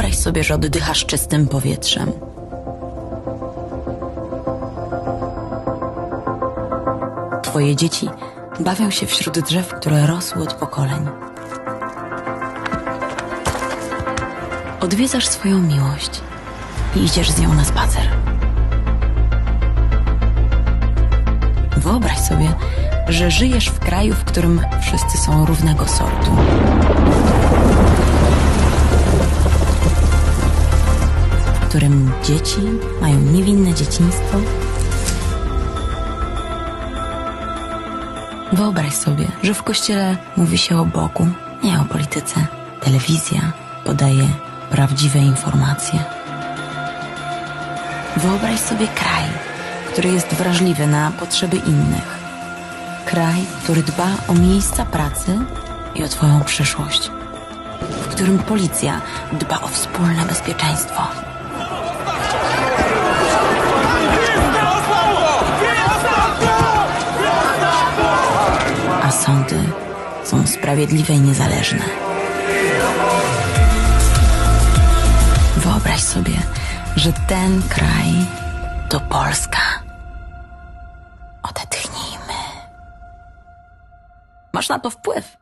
Wyobraź sobie, że oddychasz czystym powietrzem. Twoje dzieci bawią się wśród drzew, które rosły od pokoleń. Odwiedzasz swoją miłość i idziesz z nią na spacer. Wyobraź sobie, że żyjesz w kraju, w którym wszyscy są równego sortu. Dzieci mają niewinne dzieciństwo. Wyobraź sobie, że w kościele mówi się o Bogu, nie o polityce. Telewizja podaje prawdziwe informacje. Wyobraź sobie kraj, który jest wrażliwy na potrzeby innych. Kraj, który dba o miejsca pracy i o Twoją przyszłość. W którym policja dba o wspólne bezpieczeństwo. Sądy są sprawiedliwe i niezależne. Wyobraź sobie, że ten kraj to Polska. Odetchnijmy. Masz na to wpływ.